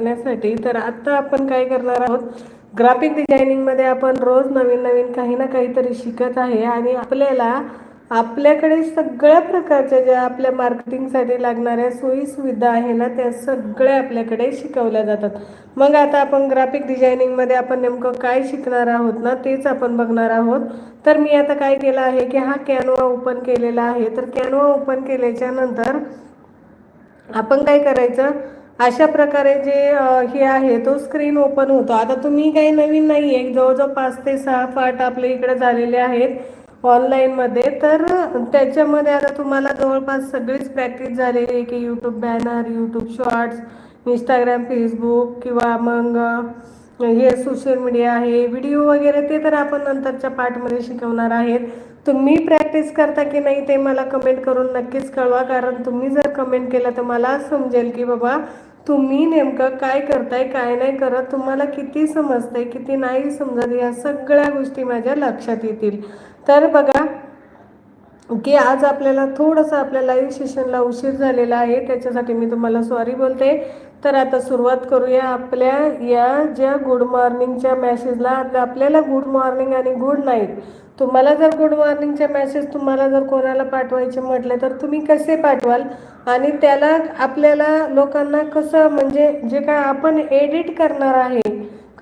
करण्यासाठी. तर आता आपण काय करणार आहोत? ग्राफिक डिझायनिंगमध्ये आपण रोज नवीन नवीन काही ना काहीतरी शिकत आहे आणि आपल्याला आपल्याकडे सगळ्या प्रकारच्या ज्या आपल्या मार्केटिंगसाठी लागणाऱ्या सोयीसुविधा आहे ना त्या सगळ्या आपल्याकडे शिकवल्या जातात. मग आता आपण ग्राफिक डिझायनिंगमध्ये आपण नेमकं काय शिकणार आहोत ना तेच आपण बघणार आहोत. तर मी आता काय केलं आहे की हा कॅनवा ओपन केलेला आहे. तर कॅनवा ओपन केल्याच्यानंतर आपण काय करायचं? अशा प्रकारे जे हे आहे तो स्क्रीन ओपन होतो. आता तुम्ही काही नवीन नाही आहे जवळजवळ पाच ते सहा पार्ट आपल्या इकडे झालेले आहेत ऑनलाईनमध्ये तर त्याच्यामध्ये आता तुम्हाला जवळपास सगळीच प्रॅक्टिस झालेली आहे की YouTube banner YouTube shorts Instagram Facebook किंवा मग हे सोशल मीडिया आहे. व्हिडिओ वगैरे ते तर आपण नंतरच्या पार्टमध्ये शिकवणार आहेत. तुम्ही प्रॅक्टिस करता की नाही ते मला कमेंट करून नक्कीच कळवा. कारण तुम्ही जर कमेंट केलं तर मला समजेल की बाबा तुम्ही नेमकं काय करताय काय नाही करत तुम्हाला किती समजतंय किती नाही समजत या सगळ्या गोष्टी माझ्या लक्षात येतील. तर बघा की आज आपल्याला थोडंसं आपल्या लाईव्ह सेशनला उशीर झालेला आहे त्याच्यासाठी मी तुम्हाला सॉरी बोलते. तर आता सुरुवात करूया आपल्या या ज्या गुड मॉर्निंगच्या मॅसेजला आता आपल्याला गुड मॉर्निंग आणि गुड नाईट तुम्हाला जर गुड मॉर्निंगच्या मेसेज तुम्हाला जर कोणाला पाठवायचे म्हटले तर तुम्ही कसे पाठवाल? आणि त्याला आपल्याला लोकांना कसं म्हणजे जे काय आपण एडिट करणार आहे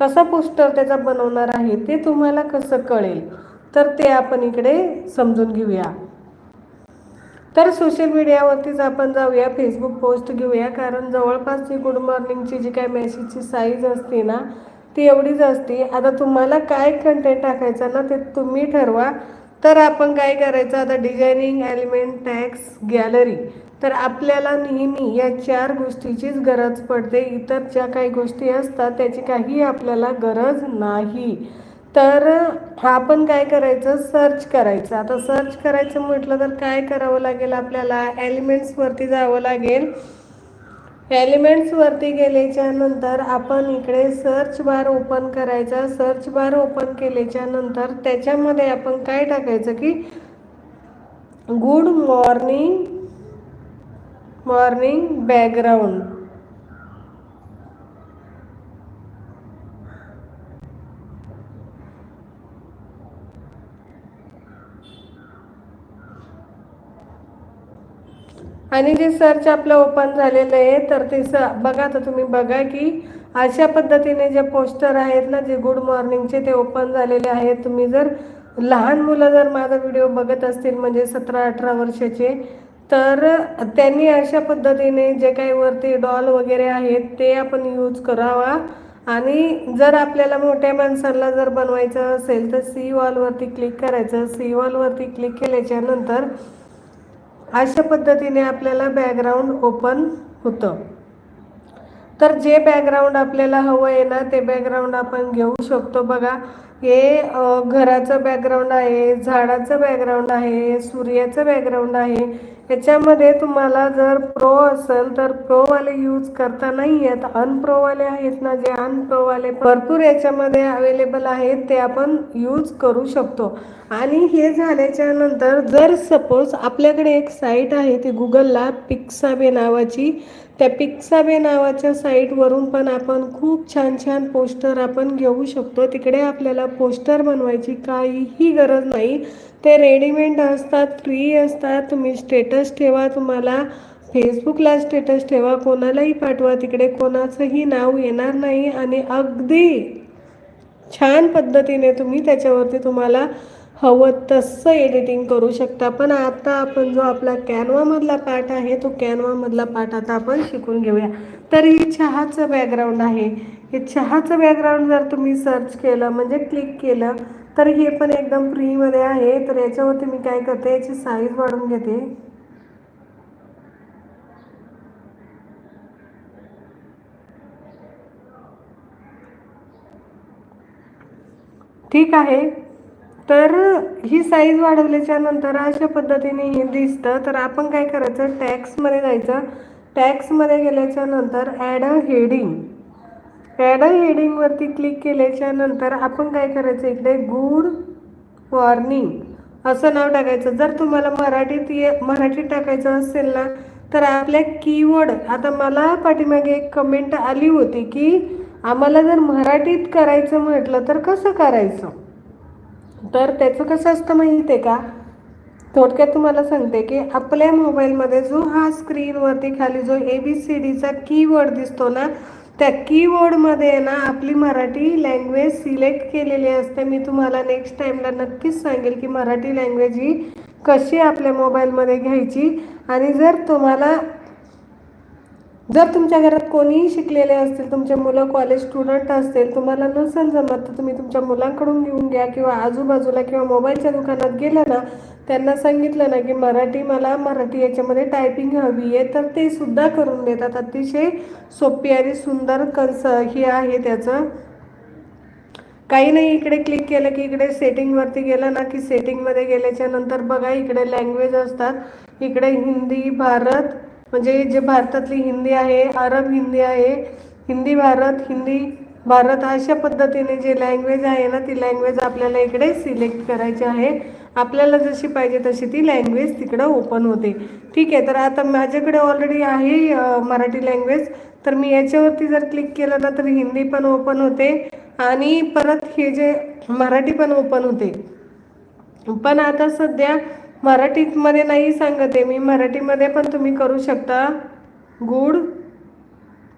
कसा पोस्टर त्याचा बनवणार आहे ते तुम्हाला कसं कळेल? तर ते आपण इकडे समजून घेऊया. तर सोशल मीडियावरतीच आपण जाऊया. फेसबुक पोस्ट घेऊया. कारण जवळपास जी गुड मॉर्निंगची जी काय मेसेजची साईज असते ना ती एवढीच असते. आता तुम्हाला काय कंटेंट टाकायचं ना ते तुम्ही ठरवा. तर आपण काय करायचं? आता डिझायनिंग एलिमेंट टॅक्स गॅलरी तर आपल्याला नेहमी या चार गोष्टीचीच गरज पडते. इतर ज्या काही गोष्टी असतात त्याची काही आपल्याला गरज नाही. तर आपण काय करायचं? सर्च करायचं. आता सर्च करायचं म्हटलं तर काय करावं लागेल आपल्याला? एलिमेंट्सवरती जावं लागेल. एलिमेंट्सवरती गेल्याच्यानंतर आपण इकडे सर्च बार ओपन करायचा. सर्च बार ओपन केल्याच्यानंतर त्याच्यामध्ये आपण काय टाकायचं की गुड मॉर्निंग मॉर्निंग बॅकग्राऊंड आणि जे सर्च आपलं ओपन झालेलं आहे तर ते स बघा तर तुम्ही बघा की अशा पद्धतीने जे पोस्टर आहेत ना जे गुड मॉर्निंगचे ते ओपन झालेले आहेत. तुम्ही जर लहान मुलं जर माझा व्हिडिओ बघत असतील म्हणजे सतरा अठरा वर्षाचे तर त्यांनी अशा पद्धतीने जे काही वरती डॉल वगैरे आहेत ते आपण यूज करावा. आणि जर आपल्याला मोठ्या माणसाला जर बनवायचं असेल तर सी वॉलवरती क्लिक करायचं. सी वॉलवरती क्लिक केल्याच्यानंतर अशा पद्धतीने आपल्याला बॅकग्राऊंड ओपन होतं. तर जे बॅकग्राऊंड आपल्याला हवं आहे ना ते बॅकग्राऊंड आपण घेऊ शकतो. बघा हे घराचं बॅकग्राऊंड आहे झाडाचं बॅकग्राऊंड आहे सूर्याचं बॅकग्राऊंड आहे याच्यामध्ये तुम्हाला जर प्रो असेल तर प्रोवाले यूज करता नाही आहेत अनप्रोवाले आहेत ना जे अनप्रोवाले भरपूर याच्यामध्ये अवेलेबल आहेत ते आपण यूज करू शकतो. आणि हे झाल्याच्यानंतर जर सपोज आपल्याकडे एक साईट आहे ती गुगलला पिक्साबे नावाची त्या पिक्साबे नावाच्या साईटवरून पण आपण खूप छान छान पोस्टर आपण घेऊ शकतो. तिकडे आपल्याला पोस्टर बनवायची काहीही गरज नाही. ते रेडीमेड असतात फ्री असतात. तुम्ही स्टेटस ठेवा तुम्हाला फेसबुकला स्टेटस ठेवा कोणालाही पाठवा. तिकडे कोणाचंही नाव येणार नाही आणि अगदी छान पद्धतीने तुम्ही त्याच्यावरती तुम्हाला हवं तसं एडिटिंग करू शकता. पण आता आपण जो आपला कॅनवामधला पार्ट आहे तो कॅनवामधला पार्ट आता आपण शिकून घेऊया. तर ही चहाचं बॅकग्राऊंड आहे. हे चहाचं बॅकग्राऊंड जर तुम्ही सर्च केलं म्हणजे क्लिक केलं तर हे पण एकदम फ्रीमध्ये आहे. तर याच्यावरती मी काय करते याची साईज वाढवून घेते. ठीक आहे. तर ही साईज वाढवल्याच्या नंतर अशा पद्धतीने हे दिसतं. तर आपण काय करायचं? टॅक्समध्ये जायचं. टॅक्समध्ये गेल्याच्यानंतर add a heading add a हेडिंगवरती click केल्याच्यानंतर आपण काय करायचं इकडे? गुड वॉर्निंग असं नाव टाकायचं. जर तुम्हाला मराठीत ये मराठीत टाकायचं असेल ना तर आपल्या कीवर्ड आता मला पाठीमागे एक कमेंट आली होती की आम्हाला जर मराठीत करायचं म्हटलं तर कसं करायचं? तर त्याचं कसं असतं माहिती आहे का? थोडक्यात तुम्हाला सांगते की आपल्या मोबाईलमध्ये जो हा स्क्रीनवरती खाली जो ए बी सी डीचा कीवर्ड दिसतो ना त्या कीवर्डमध्ये ना आपली मराठी लँग्वेज सिलेक्ट केलेली असते. मी तुम्हाला नेक्स्ट टाईमला नक्कीच सांगेल की मराठी लँग्वेज ही कशी आपल्या मोबाईलमध्ये घ्यायची. आणि जर तुम्हाला जर तुमच्या घरात कोणीही शिकलेले असतील तुमचे मुलं कॉलेज स्टुडंट असतील तुम्हाला नसेल जमत तर तुम्ही तुमच्या मुलांकडून घेऊन घ्या किंवा आजूबाजूला किंवा मोबाईलच्या दुकानात गेलं ना त्यांना सांगितलं ना की मराठी मला मराठी याच्यामध्ये टायपिंग हवी आहे तर ते सुद्धा करून देतात. अतिशय सोपी आणि सुंदर कन्स ही आहे त्याचं. काही नाही इकडे क्लिक केलं की इकडे सेटिंगवरती गेलं ना की सेटिंगमध्ये गेल्याच्यानंतर बघा इकडे लँग्वेज असतात. इकडे हिंदी भारत म्हणजे जे भारतातली हिंदी आहे अरब हिंदी आहे हिंदी भारत हिंदी भारत अशा पद्धतीने जे लँग्वेज आहे ना ती लँग्वेज आपल्याला इकडे सिलेक्ट करायची आहे. आपल्याला जशी पाहिजे तशी ती लँग्वेज तिकडं ओपन होते. ठीक आहे तर आता माझ्याकडे ऑलरेडी आहे मराठी लँग्वेज तर मी याच्यावरती जर क्लिक केलं ना तर हिंदी पण ओपन होते आणि परत हे जे मराठी पण ओपन होते. पण आता सध्या मराठीमध्ये नाही सांगत आहे मी. मराठीमध्ये पण तुम्ही करू शकता. गुड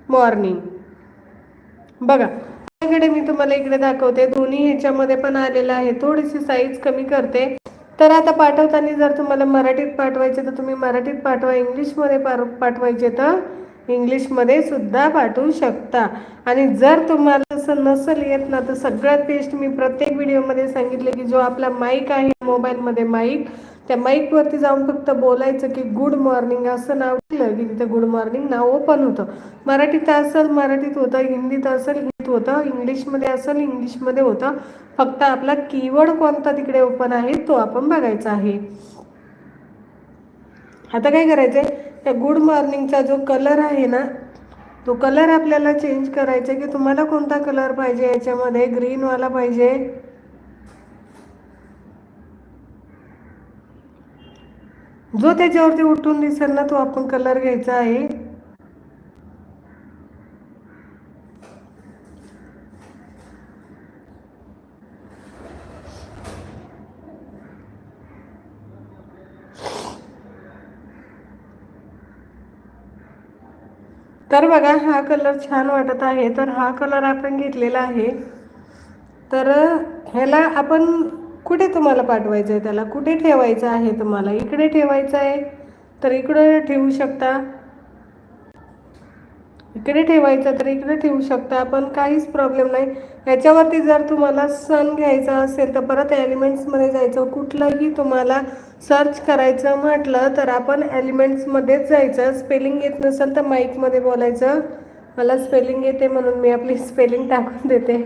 मॉर्निंग बघा माझ्याकडे मी तुम्हाला इकडे दाखवते. दोन्ही ह्याच्यामध्ये पण आलेलं आहे. थोडीशी साईज कमी करते. तर आता पाठवताना जर तुम्हाला मराठीत पाठवायचे तर तुम्ही मराठीत पाठवा. इंग्लिशमध्ये पाठवायचे तर इंग्लिशमध्ये सुद्धा पाठवू शकता. आणि जर तुम्हाला असं नसेल येत ना तर सगळ्यात बेस्ट मी प्रत्येक व्हिडिओमध्ये सांगितले की जो आपला माईक आहे मोबाईलमध्ये माईक त्या माईकवरती जाऊन फक्त बोलायचं की गुड मॉर्निंग असं नाव दिलं की तिथं गुड मॉर्निंग नाव ओपन होतं. मराठीत असेल मराठीत होतं हिंदीत असेल हिंदीत होतं इंग्लिशमध्ये असेल इंग्लिशमध्ये होतं. फक्त आपला कीवर्ड कोणता तिकडे ओपन आहे तो आपण बघायचा आहे. आता काय करायचंय? त्या गुड मॉर्निंगचा जो कलर आहे ना तो कलर आपल्याला चेंज करायचा की तुम्हाला कोणता कलर पाहिजे याच्यामध्ये? ग्रीनवाला पाहिजे. जो त्याच्यावरती उठून दिसेल ना तो आपण कलर घ्यायचा आहे. तर बघा हा कलर छान वाटत आहे. तर हा कलर आपण घेतलेला आहे. तर ह्याला आपण कुठे तुम्हाला पाठवायचं आहे त्याला कुठे ठेवायचं आहे तुम्हाला? इकडे ठेवायचं आहे? तर इकडे ठेवू शकता. इकडे ठेवायचं तर इकडे ठेवू शकता. पण काहीच प्रॉब्लेम नाही. याच्यावरती जर तुम्हाला सण घ्यायचा असेल तर परत एलिमेंट्समध्ये जायचं. कुठलंही तुम्हाला सर्च करायचं म्हटलं तर आपण एलिमेंट्समध्येच जायचं. स्पेलिंग येत नसेल तर माईकमध्ये बोलायचं. मला स्पेलिंग येते म्हणून मी आपली स्पेलिंग टाकून देते.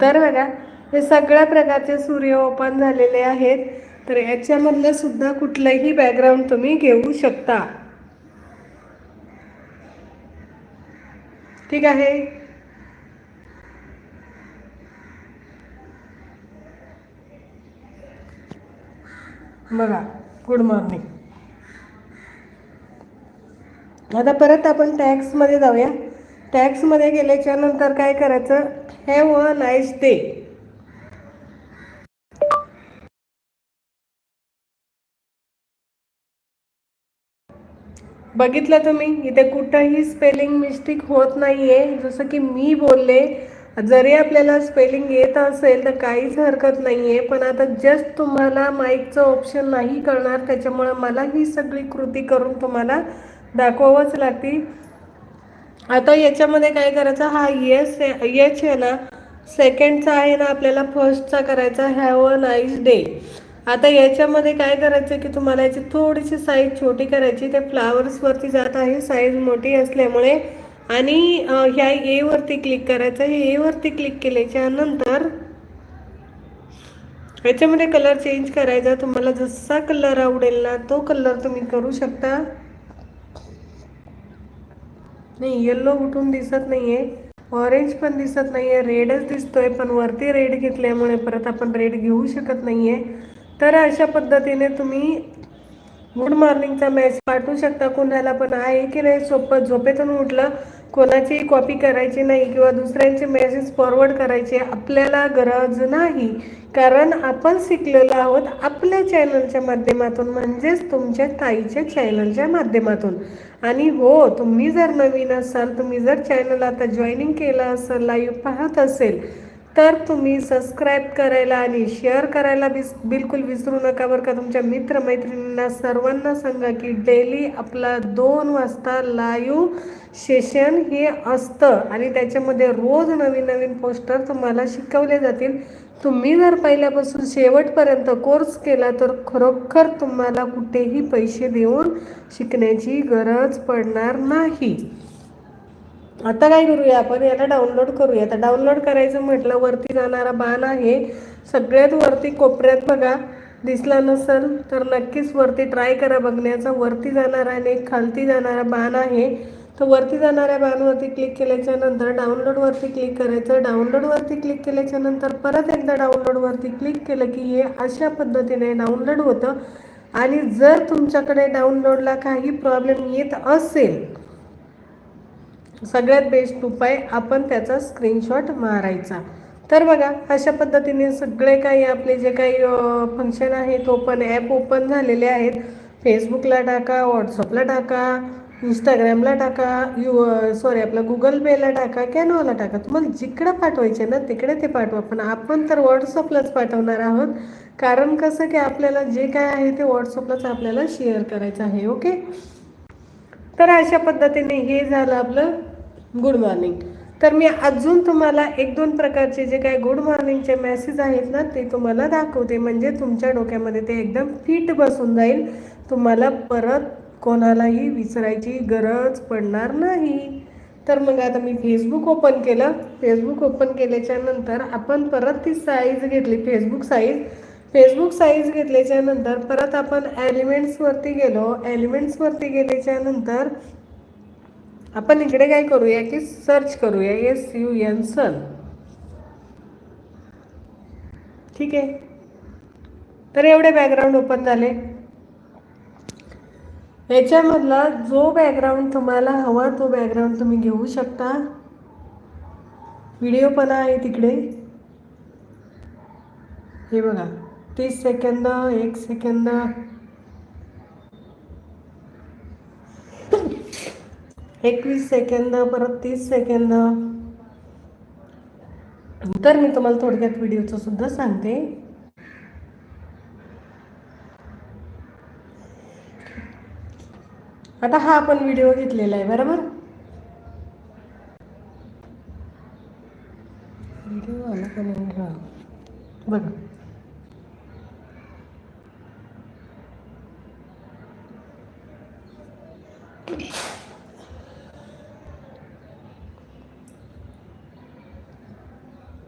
तर बघा हे सगळ्या प्रकारचे सूर्य ओपन झालेले आहेत. तर याच्यामधलं सुद्धा कुठलंही बॅकग्राऊंड तुम्ही घेऊ शकता. ठीक आहे? बघा गुड मॉर्निंग आता परत आपण टॅक्समध्ये जाऊया. टॅक्समध्ये गेल्याच्यानंतर काय करायचं? हॅव अ नाईस डे बघितलं तुम्ही? इथे कुठंही स्पेलिंग मिस्टेक होत नाही आहे जसं की मी बोलले जरी आपल्याला स्पेलिंग येत असेल तर काहीच हरकत नाही आहे पण आता जस्ट तुम्हाला माईकचं ऑप्शन नाही कळणार. त्याच्यामुळं मला ही सगळी कृती करून तुम्हाला दाखवावंच लागते आता याच्यामध्ये काय करायचं? हा येस येच आहे ना. सेकंडचा आहे ना आपल्याला फर्स्टचा करायचा. हॅव अ नाईस डे आता याच्यामध्ये काय करायचं की तुम्हाला याची थोडीशी साईज छोटी करायची. ते फ्लावर्सवरती जात आहे. साईज मोठी असल्यामुळे आणि ह्या एवरती क्लिक करायचं. हे एवरती क्लिक केल्याच्यानंतर याच्यामध्ये कलर चेंज करायचा. तुम्हाला जसा कलर आवडेल ना तो कलर तुम्ही करू शकता. नाही येल्लो उठून दिसत नाहीये. ऑरेंज पण दिसत नाहीये. रेडच दिसतोय पण वरती रेड घेतल्यामुळे परत आपण रेड घेऊ शकत नाहीये. तर अशा पद्धतीने तुम्ही गुड मॉर्निंगचा मेसेज पाठवू शकता. कोणाला पण आहे की नाही सोपं झोपेतून उठलं कोणाची कॉपी करायची नाही किंवा दुसऱ्यांचे मेसेज फॉरवर्ड करायचे आपल्याला गरज नाही. कारण आपण शिकलेलो आहोत आपल्या चॅनलच्या माध्यमातून म्हणजेच तुमच्या ताईच्या चॅनलच्या माध्यमातून. आणि हो तुम्ही जर नवीन असाल तुम्ही जर चॅनल आता जॉईनिंग केलं असेल लाईव्ह पाहत असेल तर तुम्ही सबस्क्राईब करायला आणि शेअर करायला बिस बिलकुल विसरू नका बरं का. तुमच्या मित्रमैत्रिणींना सर्वांना सांगा की डेली आपला दोन वाजता लाईव्ह सेशन हे असतं. आणि त्याच्यामध्ये रोज नवीन नवीन पोस्टर तुम्हाला शिकवले जातील. तुम्ही जर पहिल्यापासून शेवटपर्यंत कोर्स केला तर खरोखर तुम्हाला कुठेही पैसे देऊन शिकण्याची गरज पडणार नाही. आता काय करूया आपण? याला डाउनलोड करूया. आता डाउनलोड करायचं म्हटलं वरती जाणारा बाण आहे. सगळ्यात वरती कोपऱ्यात बघा दिसला नसेल तर नक्कीच वरती ट्राय करा बघण्याचा. वरती जाणारा आणि खालती जाणारा बाण आहे. तर वरती जाणाऱ्या बाणवरती क्लिक केल्याच्यानंतर डाउनलोडवरती क्लिक करायचं. डाउनलोडवरती क्लिक केल्याच्यानंतर परत एकदा डाउनलोडवरती क्लिक केलं की हे अशा पद्धतीने डाउनलोड होतं. आणि जर तुमच्याकडे डाउनलोडला काही प्रॉब्लेम येत असेल सगळ्यात बेस्ट उपाय आपण त्याचा स्क्रीनशॉट मारायचा. तर बघा अशा पद्धतीने सगळे काही आपले जे काही फंक्शन आहेत ओपन ॲप ओपन झालेले आहेत. फेसबुकला टाका व्हॉट्सअपला टाका इंस्टाग्रामला टाका यू सॉरी आपला गुगल पेला टाका कॅनोला टाका. तुम्हाला जिकडं पाठवायचे ना तिकडे ते पाठवा. पण आपण तर व्हॉट्सअपलाच पाठवणार आहोत. कारण कसं की आपल्याला जे काय आहे ते व्हॉट्सअपलाच आपल्याला शेअर करायचं आहे ओके तर अशा पद्धतीने हे झालं आपलं गुड मॉर्निंग तर मी अजून तुम्हाला एक दोन प्रकारचे जे काही गुड मॉर्निंगचे मेसेज आहेत ना ते तुम्हाला दाखवते. म्हणजे तुमच्या डोक्यामध्ये ते एकदम फिट बसून जाईल. तुम्हाला परत कोणालाही विसरायची गरज पडणार नाही. तर मग आता मी फेसबुक ओपन केलं. फेसबुक ओपन केल्याच्यानंतर आपण परत ती साईज घेतली. फेसबुक साईज फेसबुक साईज घेतल्याच्या नंतर परत आपण एलिमेंट्सवरती गेलो. एलिमेंट्सवरती गेल्याच्यानंतर आपण इकडे काय करूया की सर्च करूया. एस यू एन सन ठीक आहे? तर एवढे बॅकग्राऊंड ओपन झाले. याच्यामधला जो बॅकग्राऊंड तुम्हाला हवा तो बॅकग्राऊंड तुम्ही घेऊ शकता. व्हिडिओ पण आहे तिकडे. हे बघा. तीस सेकंद एक सेकंद. एकवीस सेकंद परत तीस सेकंद. तर मी तुम्हाला थोडक्यात व्हिडिओचं सुद्धा सांगते. आता हा आपण व्हिडिओ घेतलेला आहे बरोबर? व्हिडिओ आला का नाही हा? बघा.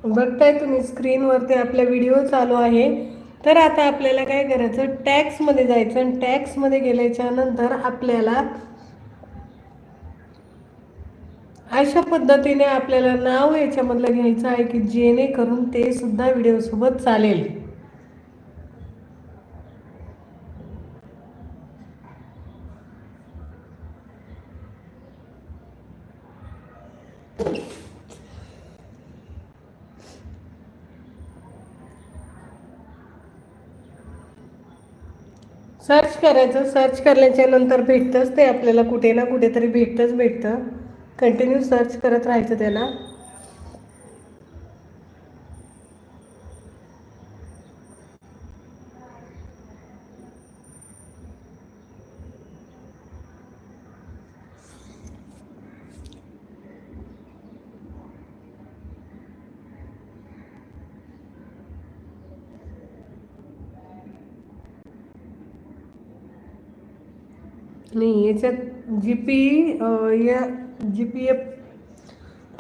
बघताय तुम्ही स्क्रीनवरती आपला व्हिडिओ चालू आहे. तर आता आपल्याला काय करायचं टॅक्समध्ये जायचं आणि टॅक्समध्ये गेल्याच्यानंतर आपल्याला अशा पद्धतीने आपल्याला नाव याच्यामधलं घ्यायचं आहे की जेणेकरून ते सुद्धा व्हिडिओसोबत चालेल. सर्च करायचं सर्च करण्याच्या नंतर भेटतंच ते आपल्याला कुठे ना कुठेतरी भेटतंच भेटतं. कंटिन्यू सर्च करत राहायचं त्याला. नाही याच्यात जी पी या जी पी एफ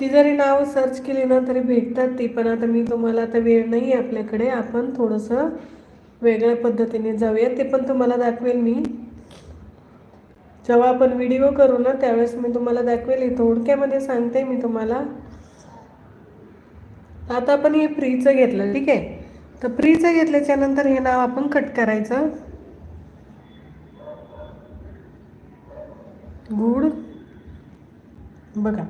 ती जरी नाव सर्च केली ना तरी भेटतात ती पण आता मी तुम्हाला आता वेळ नाही आहे आपल्याकडे. आपण थोडंसं वेगळ्या पद्धतीने जाऊया ते पण तुम्हाला दाखवेल मी. जेव्हा आपण व्हिडिओ करू ना त्यावेळेस मी तुम्हाला दाखवेल. थोडक्यामध्ये सांगते मी तुम्हाला. आता आपण हे फ्रीचं घेतलं ठीक आहे? तर फ्रीचं घेतल्याच्यानंतर हे नाव आपण कट करायचं. गुड. बघा.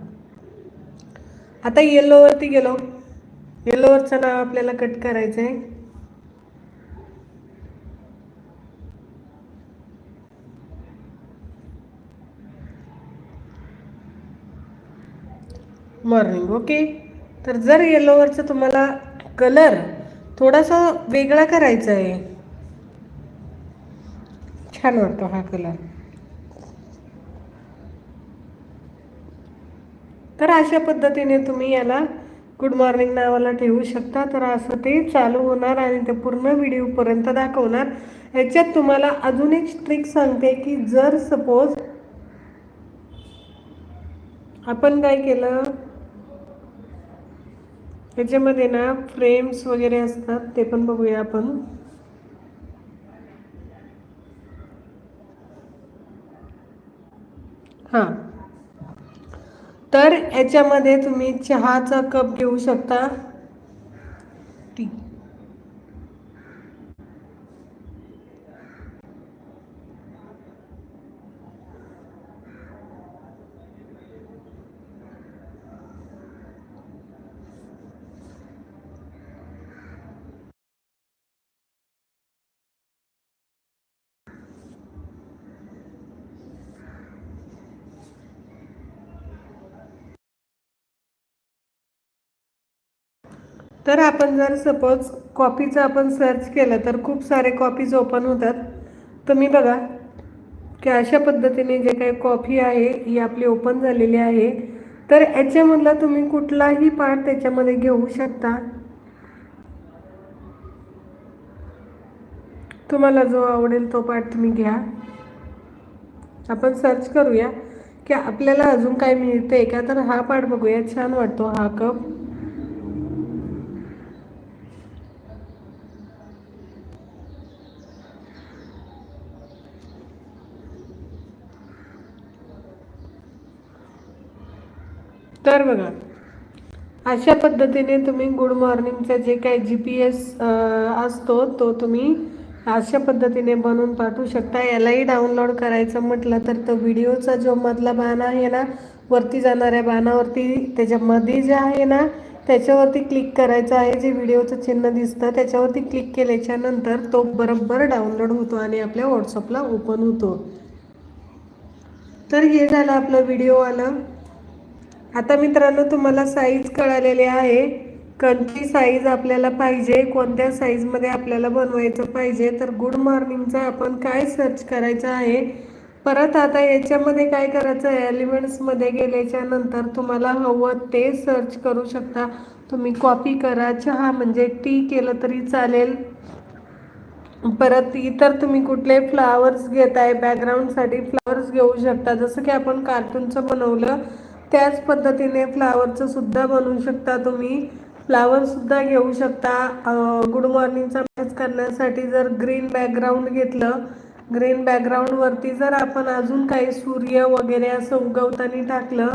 आता येल्लोवरती गेलो. येल्लोवरचं नाव आपल्याला कट करायचं आहे मॉर्निंग ओके तर जर येल्लोवरचं तुम्हाला कलर थोडासा वेगळा करायचा आहे छान वाटतो हा कलर तर अशा पद्धतीने तुम्ही याला गुड मॉर्निंग नावाला ठेवू शकता. तर असं ते चालू होणार आणि ते पूर्ण व्हिडिओपर्यंत दाखवणार. याच्यात तुम्हाला अजून एक ट्रिक सांगते की जर सपोज आपण काय केलं? याच्यामध्ये ना फ्रेम्स वगैरे असतात ते पण बघूया आपण. हां. तर याच्यामध्ये तुम्ही चहाचा कप घेऊ शकता टी तर आपण जर सपोज कॉपीचं आपण सर्च केलं तर खूप सारे कॉपीज ओपन होतात. तुम्ही बघा की अशा पद्धतीने जे काही कॉफी आहे ही आपली ओपन झालेली आहे. तर याच्यामधला तुम्ही कुठलाही पार्ट त्याच्यामध्ये घेऊ शकता. तुम्हाला जो आवडेल तो पार्ट तुम्ही घ्या. आपण सर्च करूया की आपल्याला अजून काय मिळते का? तर हा पार्ट बघूया छान वाटतो हा कप तर बघा. अशा पद्धतीने तुम्ही गुड मॉर्निंगचा जे काही जी पी एस असतो तो तुम्ही अशा पद्धतीने बनवून पाठवू शकता. यालाही डाउनलोड करायचं म्हटलं तर तो व्हिडिओचा जो मधला बाण आहे ना वरती जाणाऱ्या बाणावरती त्याच्यामध्ये जे आहे ना त्याच्यावरती क्लिक करायचं आहे. जे व्हिडिओचं चिन्ह दिसतं त्याच्यावरती क्लिक केल्याच्यानंतर तो बरोबर डाउनलोड होतो आणि आपल्या व्हॉट्सअपला ओपन होतो. तर हे झालं आपलं व्हिडिओ आलं. आता मित्रांनो तुम्हाला साईज कळालेली आहे. कोणती साईज आपल्याला पाहिजे कोणत्या साईजमध्ये आपल्याला बनवायचं पाहिजे तर गुड मॉर्निंगचा आपण काय सर्च करायचं आहे. परत आता याच्यामध्ये काय करायचं आहे? एलिमेंट्समध्ये गेल्याच्यानंतर तुम्हाला हवं ते सर्च करू शकता. तुम्ही कॉपी करा. चहा म्हणजे टी केलं तरी चालेल. परत इतर तुम्ही कुठले फ्लावर्स घेताय बॅकग्राऊंडसाठी फ्लावर्स घेऊ शकता. जसं की आपण कार्टूनचं बनवलं त्याच पद्धतीने फ्लावरचं सुद्धा बनवू शकता तुम्ही. फ्लावरसुद्धा घेऊ शकता. गुड मॉर्निंगचा मॅच करण्यासाठी जर ग्रीन बॅकग्राऊंड घेतलं ग्रीन बॅकग्राऊंडवरती जर आपण अजून काही सूर्य वगैरे असं उगवताना टाकलं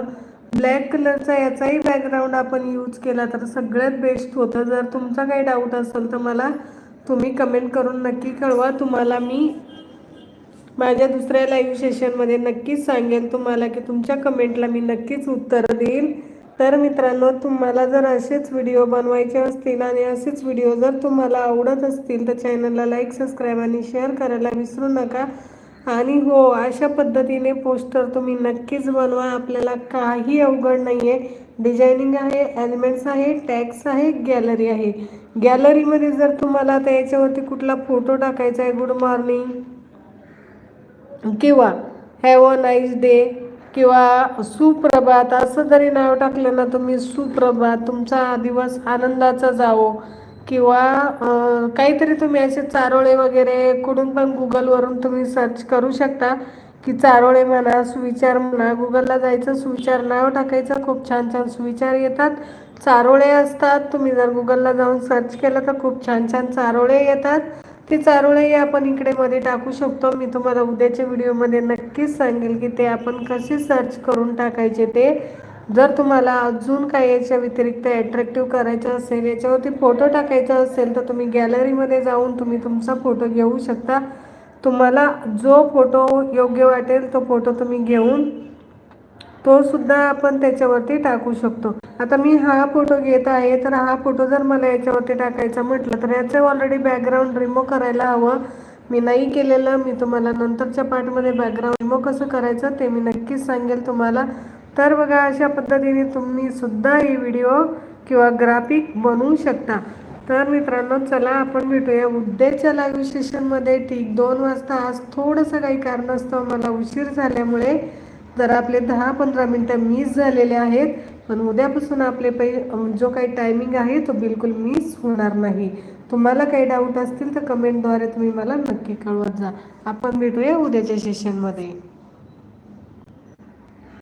ब्लॅक कलरचा याचाही बॅकग्राऊंड आपण यूज केला तर सगळ्यात बेस्ट होतं. जर तुमचा काही डाऊट असेल तर मला तुम्ही कमेंट करून नक्की कळवा. तुम्हाला मी माझ्या दुसऱ्या लाईव्ह सेशनमध्ये नक्कीच सांगेल तुम्हाला की तुमच्या कमेंटला मी नक्कीच उत्तर देईल. तर मित्रांनो तुम्हाला जर असेच व्हिडिओ बनवायचे असतील आणि असेच व्हिडिओ जर तुम्हाला आवडत असतील तर चॅनलला लाईक सबस्क्राईब आणि शेअर करायला विसरू नका. आणि हो अशा पद्धतीने पोस्टर तुम्ही नक्कीच बनवा. आपल्याला काही अवघड नाही आहे डिझायनिंग आहे एलिमेंट्स आहे टॅक्स आहे. गॅलरी आहे गॅलरीमध्ये जर तुम्हाला आता याच्यावरती कुठला फोटो टाकायचा आहे गुड मॉर्निंग किंवा हॅव अ नाईस डे किंवा सुप्रभात असं जरी नाव टाकलं ना तुम्ही सुप्रभात तुमचा दिवस आनंदाचा जावो. किंवा काहीतरी तुम्ही असे चारोळे वगैरे कुठून पण गुगलवरून तुम्ही सर्च करू शकता की चारोळे म्हणा सुविचार म्हणा. गुगलला जायचं सुविचार नाव टाकायचं. खूप छान छान सुविचार येतात. चारोळे असतात. तुम्ही जर गुगलला जाऊन सर्च केलं तर खूप छान छान चारोळे येतात. ते चारोळेही आपण इकडे मध्ये टाकू शकतो. मी तुम्हाला उद्याच्या व्हिडिओमध्ये नक्कीच सांगेल की ते आपण कसे सर्च करून टाकायचे ते. जर तुम्हाला अजून काही याच्या व्यतिरिक्त अट्रॅक्टिव्ह करायचं असेल याच्यावरती फोटो टाकायचा असेल तर तुम्ही गॅलरीमध्ये जाऊन तुम्ही तुमचा फोटो घेऊ शकता. तुम्हाला जो फोटो योग्य वाटेल तो फोटो तुम्ही घेऊन तो सुद्धा आपण त्याच्यावरती टाकू शकतो. आता मी हा फोटो घेत आहे तर हा फोटो जर मला याच्यावरती टाकायचा म्हटलं तर याचं ऑलरेडी बॅकग्राऊंड रिमूव्ह करायला हवं. मी नाही केलेलं मी तुम्हाला नंतरच्या पार्टमध्ये बॅकग्राऊंड रिमूव्ह कसं करायचं ते मी नक्कीच सांगेल तुम्हाला. तर बघा अशा पद्धतीने तुम्ही सुद्धा ही व्हिडिओ किंवा ग्राफिक बनवू शकता. तर मित्रांनो चला आपण भेटूया उद्याच्या लाईव्ह सेशनमध्ये ठीक दोन वाजता आज थोडंसं काही कारणास्तव मला उशीर झाल्यामुळे तर आपले दहा पंधरा मिनटं मिस झालेले आहेत. पण उद्यापासून आपले पै जो काही टायमिंग आहे तो बिलकुल मिस होणार नाही. तुम्हाला काही डाऊट असतील तर कमेंटद्वारे तुम्ही मला नक्की कळवत जा. आपण भेटूया उद्याच्या सेशनमध्ये